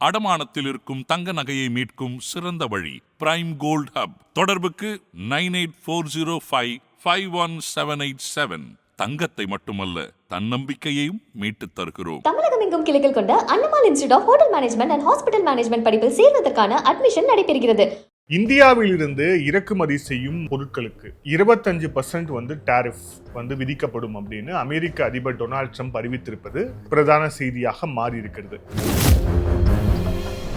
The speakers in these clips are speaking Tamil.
அடமானத்தில் இருக்கும் தங்க நகையை மீட்கும் சிறந்த வழி பிரைம் கோல்ட் ஹப் தொடர்புக்கு nine eight four zero five five one seven eight seven. தங்கத்தை மட்டுமல்ல தன்னம்பிக்கையையும் மீட்டுத் தருகிறோம். தமிழகம் எங்கும் கிளைகள் கொண்ட Annamal institute of hotel management and hospital management படிப்பில் சேர்வதற்கான அட்மிஷன் நடைபெறுகிறது. இந்தியாவிலிருந்து இறக்குமதி செய்யும் பொருட்களுக்கு இருபத்தஞ்சு பர்சன்ட் வந்து டாரிஃப் வந்து விதிக்கப்படும் அப்படின்னு அமெரிக்க அதிபர் டொனால்ட் ட்ரம்ப் அறிவித்திருப்பது பிரதான செய்தியாக மாறி இருக்கிறது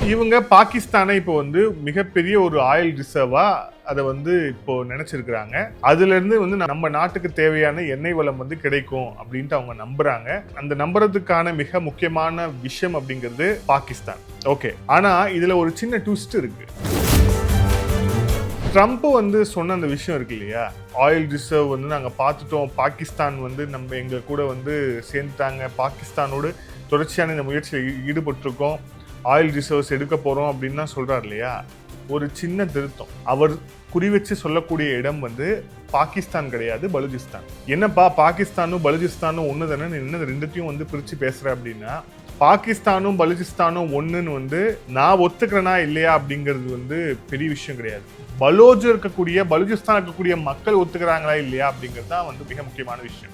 இவங்க பாகிஸ்தானை இப்போ வந்து மிகப்பெரிய ஒரு ஆயில் ரிசர்வா அதை வந்து இப்போ நினைச்சிருக்கிறாங்க. அதுல இருந்து வந்து நம்ம நாட்டுக்கு தேவையான எண்ணெய் வளம் வந்து கிடைக்கும் அப்படின்ட்டு அவங்க நம்புறாங்க. அந்த நம்புறதுக்கான மிக முக்கியமான விஷயம் அப்படிங்கிறது பாகிஸ்தான். ஓகே. ஆனா இதுல ஒரு சின்ன ட்விஸ்ட் இருக்கு. ட்ரம்ப் வந்து சொன்ன அந்த விஷயம் இருக்கு இல்லையா? ஆயில் ரிசர்வ் வந்து நாங்கள் பார்த்துட்டோம். பாகிஸ்தான் வந்து நம்ம எங்கள் கூட வந்து சேர்ந்துட்டாங்க. பாகிஸ்தானோடு தொடர்ச்சியான இந்த முயற்சியில் ஈடுபட்டிருக்கோம். ஆயில் ரிசர்வ்ஸ் எடுக்க போகிறோம் அப்படின்னு சொல்கிறார் இல்லையா? ஒரு சின்ன திருத்தம். அவர் குறி வச்சு சொல்லக்கூடிய இடம் வந்து பாகிஸ்தான் கிடையாது பலுஜிஸ்தான். என்னப்பா பாகிஸ்தானும் பலுஜிஸ்தானும் ஒன்று தானே நீ என்ன ரெண்டுத்தையும் வந்து பிரித்து பேசுகிற அப்படின்னா பாகிஸ்தானும் பலுஜிஸ்தானும் ஒன்றுன்னு வந்து நான் ஒத்துக்கிறேனா இல்லையா அப்படிங்கிறது வந்து பெரிய விஷயம் கிடையாது. பலோஜ் இருக்கக்கூடிய பலுஜிஸ்தான் இருக்கக்கூடிய மக்கள் ஒத்துக்கிறாங்களா இல்லையா அப்படிங்கிறது தான் வந்து மிக முக்கியமான விஷயம்.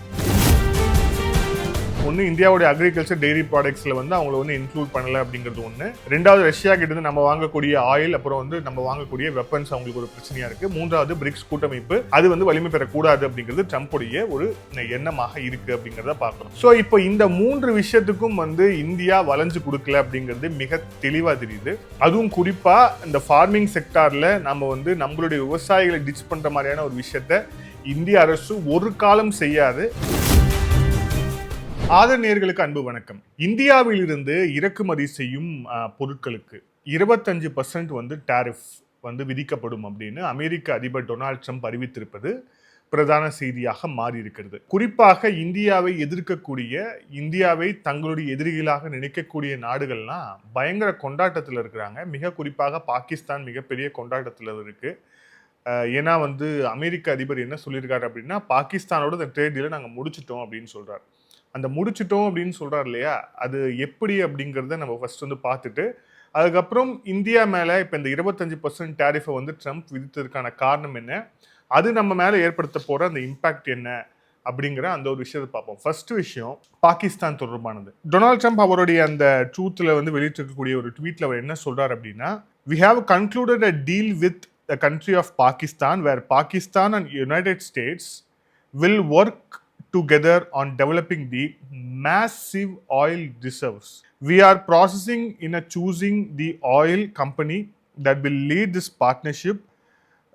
ஒன்று இந்தியாவுடைய அக்ரிகல்ச்சர் டெய்ரி ப்ராடக்ட்ஸில் வந்து அவங்கள வந்து இன்க்ளூட் பண்ணலை அப்படிங்கிறது ஒன்று ரெண்டாவது ரஷ்யா கிட்ட நம்ம வாங்கக்கூடிய ஆயில் அப்புறம் வந்து நம்ம வாங்கக்கூடிய வெப்பன்ஸ் அவங்களுக்கு ஒரு பிரச்சனையாக இருக்குது மூன்றாவது பிரிக்ஸ் கூட்டமைப்பு அது வந்து வலிமை பெறக்கூடாது அப்படிங்கிறது ட்ரம்ப்புடைய ஒரு எண்ணமாக இருக்குது அப்படிங்கிறத பார்க்கணும். ஸோ இப்போ இந்த மூன்று விஷயத்துக்கும் வந்து இந்தியா வளைஞ்சு கொடுக்கல அப்படிங்கிறது மிக தெளிவாக தெரியுது. அதுவும் குறிப்பாக இந்த ஃபார்மிங் செக்டாரில் நம்ம வந்து நம்மளுடைய விவசாயிகளை டிச் பண்ணுற மாதிரியான ஒரு விஷயத்த இந்திய அரசு ஒரு காலம் செய்யாது. ஆதரநேர்களுக்கு அன்பு வணக்கம். இந்தியாவில் இருந்து இறக்குமதி செய்யும் பொருட்களுக்கு இருபத்தஞ்சு பர்சன்ட் வந்து டாரிஃப் வந்து விதிக்கப்படும் அப்படின்னு அமெரிக்க அதிபர் டொனால்ட் ட்ரம்ப் அறிவித்திருப்பது பிரதான செய்தியாக மாறி இருக்கிறது குறிப்பாக இந்தியாவை எதிர்க்கக்கூடிய இந்தியாவை தங்களுடைய எதிரிகளாக நினைக்கக்கூடிய நாடுகள்லாம் பயங்கர கொண்டாட்டத்தில் இருக்கிறாங்க. மிக குறிப்பாக பாகிஸ்தான் மிகப்பெரிய கொண்டாட்டத்தில் இருக்குது ஏன்னா வந்து அமெரிக்க அதிபர் என்ன சொல்லியிருக்காரு அப்படின்னா பாகிஸ்தானோட இந்த ட்ரேட் டீலை நாங்கள் முடிச்சிட்டோம் அப்படின்னு சொல்கிறார் அந்த முடிச்சிட்டோம் அப்படின்னு சொல்கிறார் இல்லையா? அது எப்படி அப்படிங்கிறத நம்ம ஃபர்ஸ்ட் வந்து பார்த்துட்டு அதுக்கப்புறம் இந்தியா மேலே இப்போ இந்த இருபத்தஞ்சு பர்சன்ட் டேரிஃபை வந்து ட்ரம்ப் விதித்ததுக்கான காரணம் என்ன? அது நம்ம மேலே ஏற்படுத்த போகிற அந்த இம்பாக்ட் என்ன? அப்படிங்கிற அந்த ஒரு விஷயத்தை பார்ப்போம். ஃபர்ஸ்ட் விஷயம் பாகிஸ்தான் தொடர்பானது. டொனால்ட் ட்ரம்ப் அவருடைய அந்த ட்ரூத்தில் வந்து வெளியிட்டிருக்கக்கூடிய ஒரு ட்வீட்டில் அவர் என்ன சொல்கிறார் அப்படின்னா we have concluded a deal with the country of Pakistan where Pakistan and United States will work together on developing the massive oil reserves. We are processing in a choosing the oil company that will lead this partnership.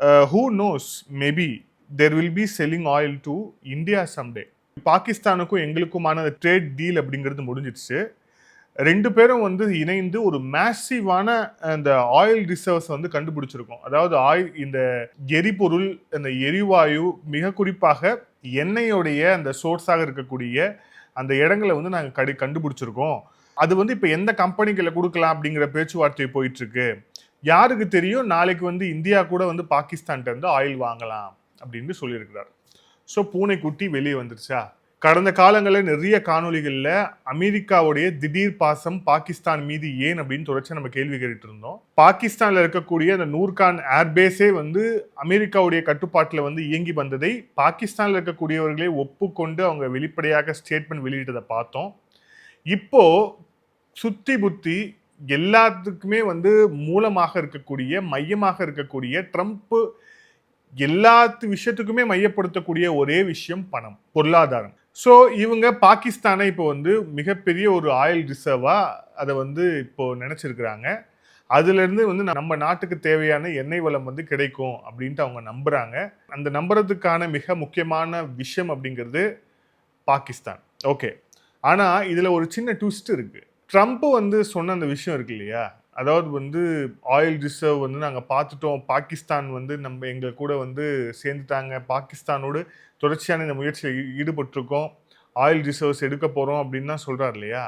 Uh, who knows? Maybe there will be selling oil to India someday. பாகிஸ்தானுக்கும் எங்களுக்குமான ட்ரேட் டீல் அப்படிங்கிறது முடிஞ்சிடுச்சு ரெண்டு பேரும் வந்து இணைந்து ஒரு மேசிவான அந்த ஆயில் ரிசர்வ்ஸ் வந்து கண்டுபிடிச்சிருக்கோம் அதாவது ஆயில் இந்த எரிபொருள் அந்த எரிவாயு மிக குறிப்பாக எண்ணெயோடைய அந்த சோர்ஸாக இருக்கக்கூடிய அந்த இடங்களை வந்து நாங்கள் கடி கண்டுபிடிச்சிருக்கோம். அது வந்து இப்போ எந்த கம்பெனிகளை கொடுக்கலாம் அப்படிங்கிற பேச்சுவார்த்தை போயிட்டுருக்கு. யாருக்கு தெரியும்? நாளைக்கு வந்து இந்தியா கூட வந்து பாகிஸ்தான்கிட்ட இருந்து ஆயில் வாங்கலாம் அப்படின்னு சொல்லியிருக்கிறார். ஸோ பூனைக்குட்டி வெளியே வந்துருச்சா? கடந்த காலங்களில் நிறைய காணொளிகளில் அமெரிக்காவுடைய திடீர் பாசம் பாகிஸ்தான் மீது ஏன் அப்படின்னு தொடர்ச்சி நம்ம கேள்வி கேட்டுட்டு இருந்தோம். பாகிஸ்தானில் இருக்கக்கூடிய அந்த நூர்கான் ஏர்பேஸே வந்து அமெரிக்காவுடைய கட்டுப்பாட்டில் வந்து இயங்கி வந்ததை பாகிஸ்தானில் இருக்கக்கூடியவர்களே ஒப்புக்கொண்டு அவங்க வெளிப்படையாக ஸ்டேட்மெண்ட் வெளியிட்டதை பார்த்தோம். இப்போ சுத்தி புத்தி எல்லாத்துக்குமே வந்து மூலமாக இருக்கக்கூடிய மையமாக இருக்கக்கூடிய ட்ரம்ப்பு எல்லாத்து விஷயத்துக்குமே மையப்படுத்தக்கூடிய ஒரே விஷயம் பணம் பொருளாதாரம். ஸோ இவங்க பாகிஸ்தானை இப்போ வந்து மிகப்பெரிய ஒரு ஆயில் ரிசர்வாக அதை வந்து இப்போது நினச்சிருக்கிறாங்க. அதுலேருந்து வந்து நம்ம நாட்டுக்கு தேவையான எண்ணெய் வளம் வந்து கிடைக்கும் அப்படின்ட்டு அவங்க நம்புகிறாங்க அந்த நம்புறதுக்கான மிக முக்கியமான விஷயம் அப்படிங்கிறது பாகிஸ்தான். ஓகே ஆனால் இதில் ஒரு சின்ன ட்விஸ்ட் இருக்குது ட்ரம்ப் வந்து சொன்ன அந்த விஷயம் இருக்கு இல்லையா? அதாவது வந்து ஆயில் ரிசர்வ் வந்து நாங்கள் பார்த்துட்டோம். பாகிஸ்தான் வந்து நம்ம எங்கள் கூட வந்து சேர்ந்துட்டாங்க. பாகிஸ்தானோடு தொடர்ச்சியான இந்த முயற்சியில் ஈடுபட்டிருக்கோம். ஆயில் ரிசர்வ்ஸ் எடுக்க போகிறோம் அப்படின்னு தான் சொல்கிறார் இல்லையா?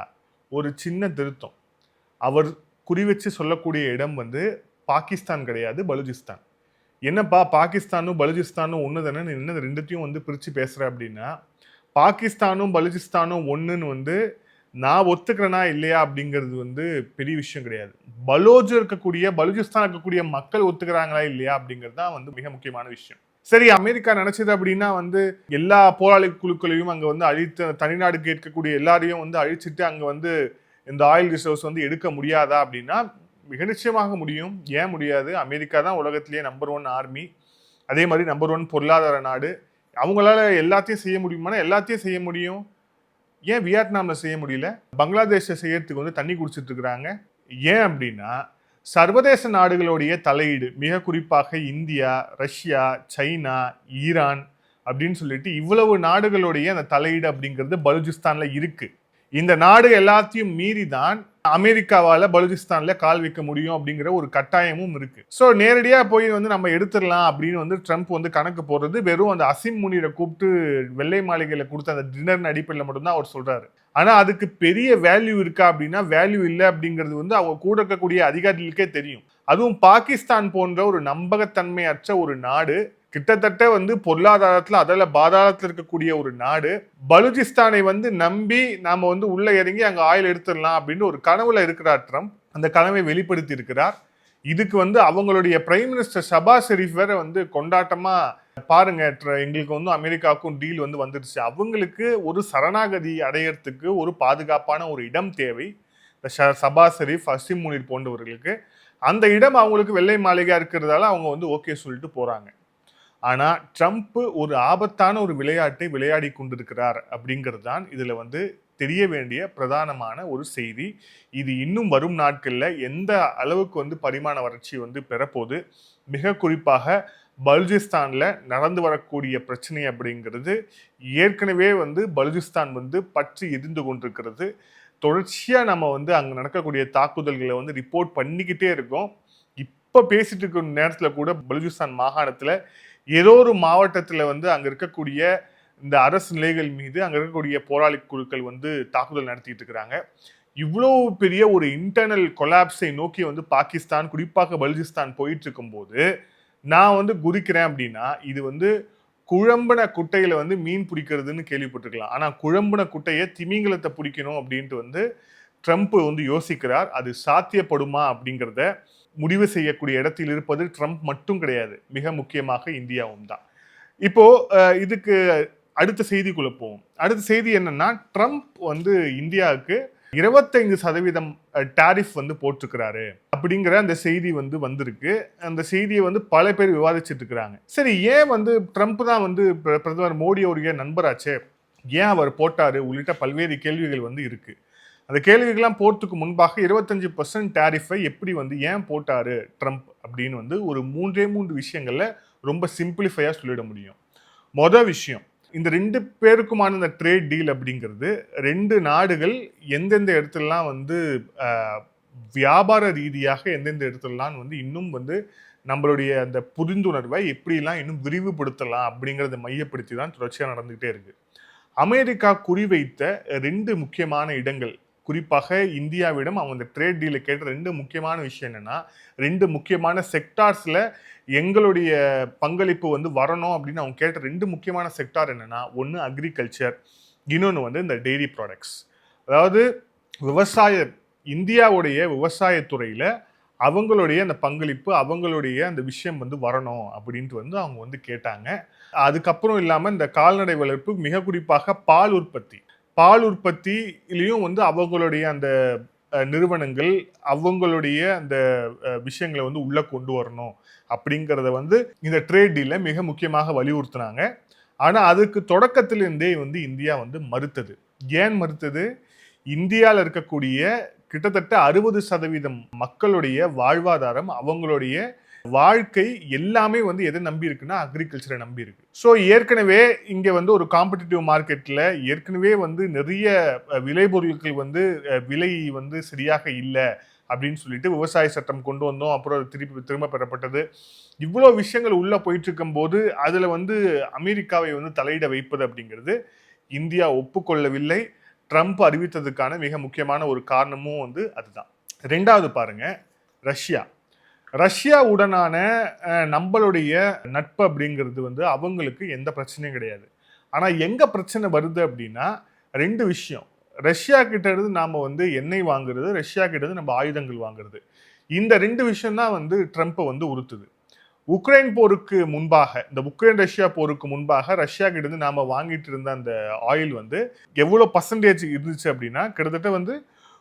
ஒரு சின்ன திருத்தம். அவர் குறிவச்சு சொல்லக்கூடிய இடம் வந்து பாகிஸ்தான் கிடையாது பலுஜிஸ்தான். என்னப்பா பாகிஸ்தானும் பலுஜிஸ்தானும் ஒன்று தானே? நீ என்ன இந்த ரெண்டுத்தையும் வந்து பிரித்து பேசுகிற அப்படின்னா பாகிஸ்தானும் பலுஜிஸ்தானும் ஒன்றுன்னு வந்து நான் ஒத்துக்கிறேனா இல்லையா அப்படிங்கிறது வந்து பெரிய விஷயம் கிடையாது. பலோஜ் இருக்கக்கூடிய பலூச்சிஸ்தான் இருக்கக்கூடிய மக்கள் ஒத்துக்கிறாங்களா இல்லையா அப்படிங்கிறது தான் வந்து மிக முக்கியமான விஷயம். சரி அமெரிக்கா நினைச்சது அப்படின்னா வந்து எல்லா போராளி குழுக்களையும் அங்கே வந்து அழித்து தனிநாடு கேட்கக்கூடிய எல்லாரையும் வந்து அழிச்சிட்டு அங்கே வந்து இந்த ஆயில் ரிசர்வ்ஸ் வந்து எடுக்க முடியாதா அப்படின்னா மிக நிச்சயமாக முடியும். ஏன் முடியாது? அமெரிக்கா தான் உலகத்திலேயே நம்பர் ஒன் ஆர்மி அதே மாதிரி நம்பர் ஒன் பொருளாதார நாடு. அவங்களால எல்லாத்தையும் செய்ய முடியுமானா எல்லாத்தையும் செய்ய முடியும். ஏன் வியட்நாமில் செய்ய முடியல? பங்களாதேஷை செய்யறதுக்கு வந்து தண்ணி குடிச்சிட்டு இருக்கிறாங்க ஏன் அப்படின்னா சர்வதேச நாடுகளுடைய தலையீடு மிக குறிப்பாக இந்தியா ரஷ்யா சைனா ஈரான் அப்படின்னு சொல்லிட்டு இவ்வளவு நாடுகளுடைய அந்த தலையீடு அப்படிங்கிறது பலுஜிஸ்தானில் இருக்குது இந்த நாடு எல்லாத்தையும் மீறி தான் அமெரிக்காவால் பலுச்சிஸ்தானில் கால் வைக்க முடியும் அப்படிங்கிற ஒரு கட்டாயமும் இருக்கு. ஸோ நேரடியாக போய் வந்து நம்ம எடுத்துடலாம் அப்படின்னு வந்து ட்ரம்ப் வந்து கணக்கு போடுறது வெறும் அந்த அசிம் முனிரை கூப்பிட்டு வெள்ளை மாளிகையில் கொடுத்த அந்த டின்னர் அடிப்படையில் மட்டும்தான் அவர் சொல்றாரு. ஆனால் அதுக்கு பெரிய வேல்யூ இருக்கா அப்படின்னா வேல்யூ இல்லை அப்படிங்கிறது வந்து அவங்க கூட இருக்கக்கூடிய அதிகாரிகளுக்கே தெரியும். அதுவும் பாகிஸ்தான் போன்ற ஒரு நம்பகத்தன்மையற்ற ஒரு நாடு கிட்டத்தட்ட வந்து பொருளாதாரத்தில் அதில் பாதாளத்தில் இருக்கக்கூடிய ஒரு நாடு. பலுஜிஸ்தானை வந்து நம்பி நாம் வந்து உள்ளே இறங்கி அங்கே ஆயில் எடுத்துடலாம் அப்படின்னு ஒரு கனவுல இருக்கிறார் ட்ரம்ப். அந்த கனவை வெளிப்படுத்தி இருக்கிறார். இதுக்கு வந்து அவங்களுடைய பிரைம் மினிஸ்டர் ஷபா ஷெரீஃப் வேற வந்து கொண்டாட்டமா பாருங்க எங்களுக்கு வந்து அமெரிக்காவுக்கும் டீல் வந்து வந்துடுச்சு அவங்களுக்கு ஒரு சரணாகதி அடையிறதுக்கு ஒரு பாதுகாப்பான ஒரு இடம் தேவை. சபா ஷெரீஃப் அசிம் முனிர் போன்றவர்களுக்கு. அந்த இடம் அவங்களுக்கு வெள்ளை மாளிகையாக இருக்கிறதால அவங்க வந்து ஓகே சொல்லிட்டு போகிறாங்க ஆனால் ட்ரம்ப் ஒரு ஆபத்தான ஒரு விளையாட்டை விளையாடி கொண்டிருக்கிறார் அப்படிங்கிறது தான் இதில் வந்து தெரிய வேண்டிய பிரதானமான ஒரு செய்தி. இது இன்னும் வரும் நாட்களில் எந்த அளவுக்கு வந்து பரிமாண வறட்சி வந்து பெறப்போது மிக குறிப்பாக பலுஜிஸ்தானில் நடந்து வரக்கூடிய பிரச்சனை அப்படிங்கிறது ஏற்கனவே வந்து பலுஜிஸ்தான் வந்து பற்றி எரிந்து கொண்டிருக்கிறது. தொடர்ச்சியாக நம்ம வந்து அங்கே நடக்கக்கூடிய தாக்குதல்களை வந்து ரிப்போர்ட் பண்ணிக்கிட்டே இருக்கோம். இப்போ பேசிட்டு இருக்கிற நேரத்தில் கூட பலுஜிஸ்தான் மாகாணத்தில் ஏதோ ஒரு மாவட்டத்தில் வந்து அங்கே இருக்கக்கூடிய இந்த அரசு நிலைகள் மீது அங்கே இருக்கக்கூடிய போராளி குழுக்கள் வந்து தாக்குதல் நடத்திட்டு இருக்கிறாங்க. இவ்வளோ பெரிய ஒரு இன்டர்னல் கொலாப்ஸை நோக்கி வந்து பாகிஸ்தான் குறிப்பாக பலுஜிஸ்தான் போயிட்டு இருக்கும்போது நான் வந்து குதிக்கிறேன் அப்படின்னா இது வந்து குழம்பின குட்டையில வந்து மீன் பிடிக்கிறதுன்னு கேள்விப்பட்டிருக்கலாம். ஆனால் குழம்பின குட்டையை திமிங்கலத்தை பிடிக்கணும் அப்படின்ட்டு வந்து ட்ரம்ப் வந்து யோசிக்கிறார். அது சாத்தியப்படுமா அப்படிங்கிறத முடிவு செய்யக்கூடிய இடத்தில் இருப்பது ட்ரம்ப் மட்டும் கிடையாது. மிக முக்கியமாக இந்தியாவும் தான். இப்போ இதுக்கு அடுத்த செய்திக்குள்ள போவோம். அடுத்த செய்தி என்னன்னா ட்ரம்ப் வந்து இந்தியாவுக்கு இருபத்தைந்து சதவீதம் டாரிஃப் வந்து போட்டிருக்கிறாரு அப்படிங்கிற அந்த செய்தி வந்து வந்திருக்கு. அந்த செய்தியை வந்து பல பேர் விவாதிச்சுட்டு இருக்கிறாங்க. சரி ஏன் வந்து ட்ரம்ப் தான் வந்து பிர- பிரதமர் மோடியோடைய நண்பராச்சே? ஏன் அவர் போட்டாரு? உள்ளிட்ட பல்வேறு கேள்விகள் வந்து இருக்குது அந்த கேள்விகள்லாம் போகிறதுக்கு முன்பாக இருபத்தஞ்சு பர்சன்ட் டேரிஃபை எப்படி வந்து ஏன் போட்டார் ட்ரம்ப் அப்படின்னு வந்து ஒரு மூன்றே மூன்று விஷயங்களில் ரொம்ப சிம்பிளிஃபையாக சொல்லிட முடியும். மொதல் விஷயம் இந்த ரெண்டு பேருக்குமான இந்த ட்ரேட் டீல் அப்படிங்கிறது ரெண்டு நாடுகள் எந்தெந்த இடத்துலலாம் வந்து வியாபார ரீதியாக எந்தெந்த இடத்துலலாம் வந்து இன்னும் வந்து நம்மளுடைய அந்த புரிந்துணர்வை எப்படிலாம் இன்னும் விரிவுபடுத்தலாம் அப்படிங்கிறத மையப்படுத்தி தான் தொடர்ச்சியாக நடந்துகிட்டே இருக்குது அமெரிக்கா குறிவைத்த ரெண்டு முக்கியமான இடங்கள் குறிப்பாக இந்தியாவிடம் அவங்க இந்த ட்ரேட் டீல கேட்ட ரெண்டு முக்கியமான விஷயம் என்னென்னா ரெண்டு முக்கியமான செக்டார்ஸில் எங்களுடைய பங்களிப்பு வந்து வரணும் அப்படின்னு அவங்க கேட்ட ரெண்டு முக்கியமான செக்டார் என்னென்னா ஒன்று அக்ரிகல்ச்சர் இன்னொன்று வந்து இந்த டெய்ரி ப்ராடக்ட்ஸ் அதாவது விவசாய இந்தியாவுடைய விவசாயத்துறையில் அவங்களுடைய அந்த பங்களிப்பு அவங்களுடைய அந்த விஷயம் வந்து வரணும் அப்படின்ட்டு வந்து அவங்க வந்து கேட்டாங்க. அதுக்கப்புறம் இல்லாமல் இந்த கால்நடை வளர்ப்பு மிக குறிப்பாக பால் உற்பத்தி. பால் உற்பத்தியிலையும் வந்து அவங்களுடைய அந்த நிறுவனங்கள் அவங்களுடைய அந்த விஷயங்களை வந்து உள்ளே கொண்டு வரணும் அப்படிங்கிறத வந்து இந்த ட்ரேட் டீல மிக முக்கியமாக வலியுறுத்தினாங்க. ஆனால் அதுக்கு தொடக்கத்திலிருந்தே வந்து இந்தியா வந்து மறுத்தது. ஏன் மறுத்தது? இந்தியாவில் இருக்கக்கூடிய கிட்டத்தட்ட அறுபது சதவீதம் மக்களுடைய வாழ்வாதாரம் அவங்களுடைய வாழ்க்கை எல்லாமே வந்து எதை நம்பி இருக்குன்னா அக்ரிகல்ச்சரை நம்பி இருக்கு. ஸோ ஏற்கனவே இங்கே வந்து ஒரு காம்படிட்டிவ் மார்க்கெட்டில் ஏற்கனவே வந்து நிறைய விளைபொருட்கள் வந்து விலை வந்து சரியாக இல்லை அப்படின்னு சொல்லிட்டு விவசாய சட்டம் கொண்டு வந்தோம். அப்புறம் திருப்பி திரும்ப பெறப்பட்டது. இவ்வளோ விஷயங்கள் உள்ளே போயிட்டு இருக்கும்போது அதில் வந்து அமெரிக்காவை வந்து தலையிட வைப்பது அப்படிங்கிறது இந்தியா ஒப்புக்கொள்ளவில்லை. ட்ரம்ப் அறிவித்ததுக்கான மிக முக்கியமான ஒரு காரணமும் வந்து அதுதான். ரெண்டாவது பாருங்க ரஷ்யா. ரஷ்யா உடனான நம்மளுடைய நட்பு அப்படிங்கிறது வந்து அவங்களுக்கு எந்த பிரச்சனையும் கிடையாது. ஆனால் எங்கே பிரச்சனை வருது அப்படின்னா ரெண்டு விஷயம். ரஷ்யா கிட்ட இருந்து நாம் வந்து எண்ணெய் வாங்குறது ரஷ்யா கிட்ட இருந்து நம்ம ஆயுதங்கள் வாங்குறது. இந்த ரெண்டு விஷயம் தான் வந்து ட்ரம்ப்பை வந்து உறுத்துது. உக்ரைன் போருக்கு முன்பாக இந்த உக்ரைன் ரஷ்யா போருக்கு முன்பாக ரஷ்யா கிட்டேருந்து இருந்து வாங்கிட்டு இருந்த அந்த ஆயில் வந்து எவ்வளோ பர்சன்டேஜ் இருந்துச்சு அப்படின்னா கிட்டத்தட்ட வந்து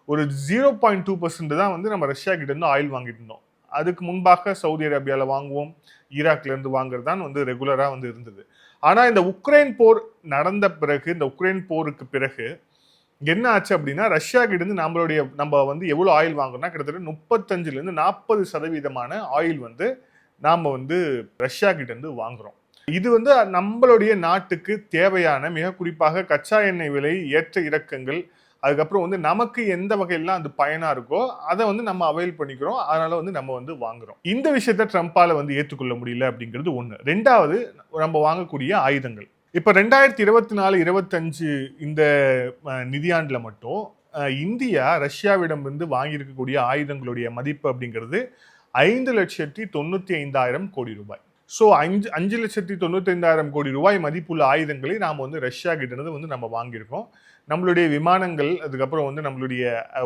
ஒரு ஜீரோ பாயிண்ட் டூ பர்சன்ட் தான் வந்து நம்ம ரஷ்யா கிட்டேருந்து ஆயில் வாங்கிட்டு இருந்தோம். அதுக்கு முன்பாக சவுதி அரேபியாவில் வாங்குவோம் ஈராக்லேருந்து வாங்குறது தான் வந்து ரெகுலராக வந்து இருந்தது. ஆனால் இந்த உக்ரைன் போர் நடந்த பிறகு இந்த உக்ரைன் போருக்கு பிறகு என்ன ஆச்சு அப்படின்னா ரஷ்யா நம்மளுடைய நம்ம வந்து எவ்வளோ ஆயில் வாங்குறோம்னா கிட்டத்தட்ட முப்பத்தஞ்சுலேருந்து நாற்பது சதவீதமான ஆயில் வந்து நாம் வந்து ரஷ்யா கிட்டேருந்து வாங்குகிறோம் இது வந்து நம்மளுடைய நாட்டுக்கு தேவையான மிக குறிப்பாக கச்சா எண்ணெய் விலை ஏற்ற இறக்கங்கள் அதுக்கப்புறம் வந்து நமக்கு எந்த வகையெல்லாம் அது பயனாக இருக்கோ அதை வந்து நம்ம அவைல் பண்ணிக்கிறோம். அதனால வந்து நம்ம வந்து வாங்குறோம். இந்த விஷயத்த ட்ரம்ப்பால் வந்து ஏற்றுக்கொள்ள முடியல அப்படிங்கிறது ஒன்று ரெண்டாவது நம்ம வாங்கக்கூடிய ஆயுதங்கள். இப்போ ரெண்டாயிரத்தி இருபத்தி நாலு இருபத்தஞ்சு இந்த நிதியாண்டில் மட்டும் இந்தியா ரஷ்யாவிடம் இருந்து வாங்கியிருக்கக்கூடிய ஆயுதங்களுடைய மதிப்பு அப்படிங்கிறது ஐந்து லட்சத்தி தொண்ணூற்றி ஐந்தாயிரம் கோடி ரூபாய். ஸோ அஞ்சு அஞ்சு லட்சத்தி தொண்ணூற்றி ஐந்தாயிரம் கோடி ரூபாய் மதிப்புள்ள ஆயுதங்களை நாம் வந்து ரஷ்யா கிட்டேருந்து வந்து நம்ம வாங்கியிருக்கோம். நம்மளுடைய விமானங்கள் அதுக்கப்புறம் வந்து நம்மளுடைய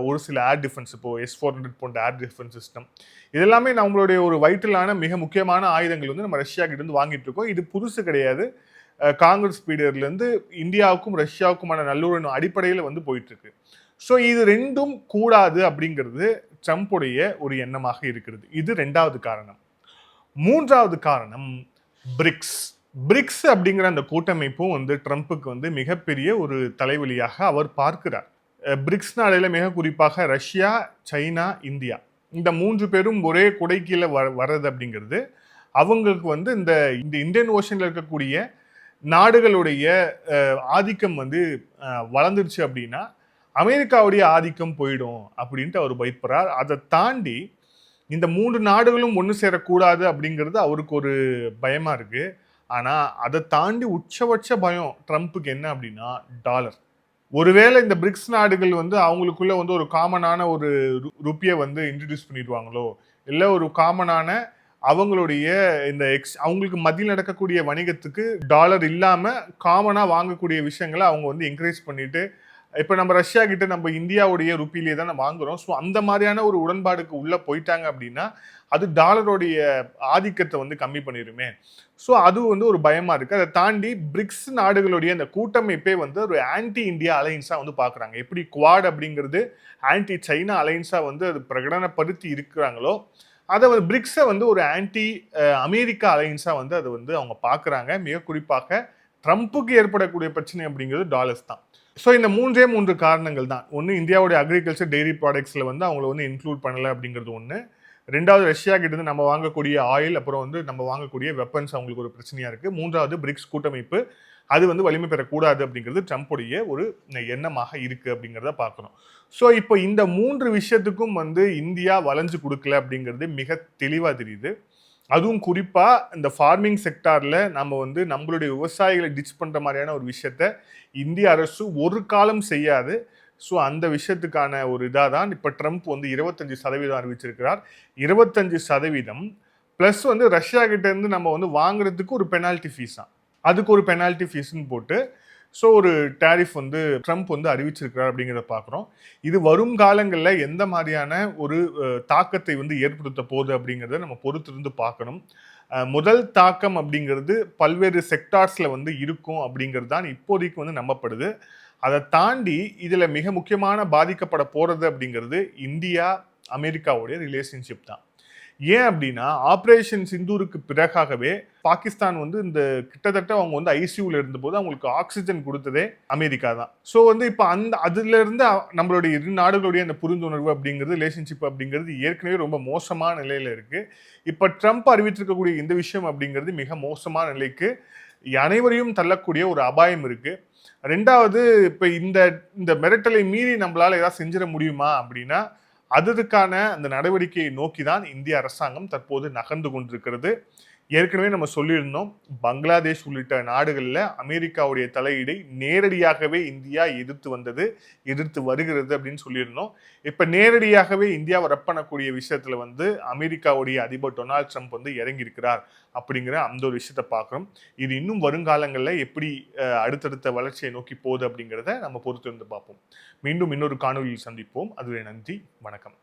ஒரு சில ஏர் டிஃபென்ஸ் இப்போ எஸ் ஃபோர் ஹண்ட்ரட் போன்ற ஏர் டிஃபென்ஸ் சிஸ்டம் இதெல்லாமே நம்மளுடைய ஒரு வைட்டலான மிக முக்கியமான ஆயுதங்கள் வந்து நம்ம ரஷ்யா கிட்டேருந்து வாங்கிட்டு இருக்கோம். இது புதுசு கிடையாது. காங்கிரஸ் பீரியட்லேருந்து இந்தியாவுக்கும் ரஷ்யாவுக்குமான நல்லுறவு அடிப்படையில் வந்து போயிட்டுருக்கு. ஸோ இது ரெண்டும் கூடாது அப்படிங்கிறது ட்ரம்ப்புடைய ஒரு எண்ணமாக இருக்கிறது. இது ரெண்டாவது காரணம். மூன்றாவது காரணம் பிரிக்ஸ். பிரிக்ஸ் அப்படிங்கிற அந்த கூட்டமைப்பும் வந்து ட்ரம்ப்புக்கு வந்து மிகப்பெரிய ஒரு தலைவலியாக அவர் பார்க்கிறார். பிரிக்ஸ் நாளையில் மிக குறிப்பாக ரஷ்யா சைனா இந்தியா. இந்த மூன்று பேரும் ஒரே குடை கீழே வர வர்றது அப்படிங்கிறது அவங்களுக்கு வந்து இந்த இந்த இந்தியன் ஓஷனில் இருக்கக்கூடிய நாடுகளுடைய ஆதிக்கம் வந்து வளர்ந்துருச்சு அப்படின்னா அமெரிக்காவுடைய ஆதிக்கம் போயிடும் அப்படின்ட்டு அவர் பயப்படுறார். அதை தாண்டி இந்த மூன்று நாடுகளும் ஒன்று சேரக்கூடாது அப்படிங்கிறது அவருக்கு ஒரு பயமாக இருக்குது ஆனால் அதை தாண்டி உச்சபட்ச பயம் ட்ரம்ப்புக்கு என்ன அப்படின்னா டாலர். ஒருவேளை இந்த பிரிக்ஸ் நாடுகள் வந்து அவங்களுக்குள்ள வந்து ஒரு காமனான ஒரு ருப்பியை வந்து இன்ட்ரடியூஸ் பண்ணிடுவாங்களோ இல்லை ஒரு காமனான அவங்களுடைய இந்த எக்ஸ் அவங்களுக்கு மதியில் நடக்கக்கூடிய வணிகத்துக்கு டாலர் இல்லாமல் காமனாக வாங்கக்கூடிய விஷயங்களை அவங்க வந்து என்கரேஜ் பண்ணிட்டு இப்போ நம்ம ரஷ்யா கிட்ட நம்ம இந்தியாவுடைய ருப்பிலே தான் நம்ம வாங்குறோம். ஸோ அந்த மாதிரியான ஒரு உடன்பாடுக்கு உள்ளே போயிட்டாங்க அப்படின்னா அது டாலருடைய ஆதிக்கத்தை வந்து கம்மி பண்ணிடுமே ஸோ அது வந்து ஒரு பயமாக இருக்குது அதை தாண்டி பிரிக்ஸ் நாடுகளுடைய அந்த கூட்டமைப்பே வந்து ஒரு ஆன்டி இந்தியா அலைன்ஸாக வந்து பார்க்குறாங்க எப்படி குவாட் அப்படிங்கிறது ஆன்டி சைனா அலைன்ஸாக வந்து அது பிரகடனப்படுத்தி இருக்கிறாங்களோ அதை வந்து பிரிக்ஸை வந்து ஒரு ஆன்டி அமெரிக்கா அலைன்ஸாக வந்து அதை வந்து அவங்க பார்க்குறாங்க மிக குறிப்பாக ட்ரம்ப்புக்கு ஏற்படக்கூடிய பிரச்சனை அப்படிங்கிறது டாலர்ஸ் தான். ஸோ இந்த மூன்றே மூன்று காரணங்கள் தான். ஒன்று இந்தியாவுடைய அக்ரிகல்ச்சர் டெய்ரி ப்ராடக்ட்ஸில் வந்து அவங்கள வந்து இன்க்ளூட் பண்ணலை அப்படிங்கிறது ஒன்று ரெண்டாவது ரஷ்யா கிட்ட இருந்து நம்ம வாங்கக்கூடிய ஆயில் அப்புறம் வந்து நம்ம வாங்கக்கூடிய வெப்பன்ஸ் அவங்களுக்கு ஒரு பிரச்சனையாக இருக்குது மூன்றாவது பிரிக்ஸ் கூட்டமைப்பு அது வந்து வலிமை பெறக்கூடாது அப்படிங்கிறது ட்ரம்ப்புடைய ஒரு எண்ணமாக இருக்குது அப்படிங்கிறத பார்க்கணும். ஸோ இப்போ இந்த மூன்று விஷயத்துக்கும் வந்து இந்தியா வளைஞ்சு கொடுக்கல அப்படிங்கிறது மிக தெளிவாக தெரியுது. அதுவும் குறிப்பாக இந்த ஃபார்மிங் செக்டாரில் நம்ம வந்து நம்மளுடைய விவசாயிகளை டிச் பண்ணுற மாதிரியான ஒரு விஷயத்த இந்திய அரசு ஒரு காலம் செய்யாது. ஸோ அந்த விஷயத்துக்கான ஒரு இதாக தான் இப்போ ட்ரம்ப் வந்து இருபத்தஞ்சு சதவீதம் அறிவிச்சிருக்கிறார். இருபத்தஞ்சு சதவீதம் ப்ளஸ் வந்து ரஷ்யா கிட்டேருந்து நம்ம வந்து வாங்குறதுக்கு ஒரு பெனால்ட்டி ஃபீஸ் தான் அதுக்கு ஒரு பெனால்ட்டி ஃபீஸ்ன்னு போட்டு ஸோ ஒரு டேரிஃப் வந்து ட்ரம்ப் வந்து அறிவிச்சிருக்கிறார் அப்படிங்கிறத பார்க்குறோம். இது வரும் காலங்களில் எந்த மாதிரியான ஒரு தாக்கத்தை வந்து ஏற்படுத்த போகுது அப்படிங்கிறத நம்ம பொறுத்திருந்து பார்க்கணும். முதல் தாக்கம் அப்படிங்கிறது பல்வேறு செக்டார்ஸில் வந்து இருக்கும் அப்படிங்கிறது தான் இப்போதைக்கு வந்து நம்பப்படுது. அதை தாண்டி இதில் மிக முக்கியமான பாதிக்கப்பட போகிறது அப்படிங்கிறது இந்தியா அமெரிக்காவுடைய ரிலேஷன்ஷிப் தான். ஏன் அப்படின்னா ஆப்ரேஷன் சிந்தூருக்கு பிறகாகவே பாகிஸ்தான் வந்து இந்த கிட்டத்தட்ட அவங்க வந்து ஐசியூவில் இருந்தபோது அவங்களுக்கு ஆக்சிஜன் கொடுத்ததே அமெரிக்கா தான். ஸோ வந்து இப்போ அந்த அதுலேருந்து நம்மளுடைய இரு நாடுகளுடைய அந்த புரிந்துணர்வு அப்படிங்கிறது ரிலேஷன்ஷிப் அப்படிங்கிறது ஏற்கனவே ரொம்ப மோசமான நிலையில் இருக்குது இப்போ ட்ரம்ப் அறிவித்திருக்கக்கூடிய இந்த விஷயம் அப்படிங்கிறது மிக மோசமான நிலைக்கு அனைவரையும் தள்ளக்கூடிய ஒரு அபாயம் இருக்குது ரெண்டாவது இப்போ இந்த இந்த மிரட்டலை மீறி நம்மளால் ஏதாவது செஞ்சிட முடியுமா அப்படின்னா அதற்கான அந்த நடவடிக்கையை நோக்கி தான் இந்திய அரசாங்கம் தற்போது நகர்ந்து கொண்டிருக்கிறது. ஏற்கனவே நம்ம சொல்லியிருந்தோம் பங்களாதேஷ் உள்ளிட்ட நாடுகளில் அமெரிக்காவுடைய தலையீடை நேரடியாகவே இந்தியா எதிர்த்து வந்தது எதிர்த்து வருகிறது அப்படின்னு சொல்லியிருந்தோம். இப்போ நேரடியாகவே இந்தியாவை ரப் பண்ணக்கூடிய விஷயத்தில் வந்து அமெரிக்காவுடைய அதிபர் டொனால்ட் ட்ரம்ப் வந்து இறங்கியிருக்கிறார் அப்படிங்கிற அந்த ஒரு விஷயத்த பார்க்குறோம். இது இன்னும் வருங்காலங்களில் எப்படி அடுத்தடுத்த வளர்ச்சியை நோக்கி போகுது அப்படிங்கிறத நம்ம பொறுத்திருந்து பார்ப்போம். மீண்டும் இன்னொரு காணொலியில் சந்திப்போம். அதுவே நன்றி வணக்கம்.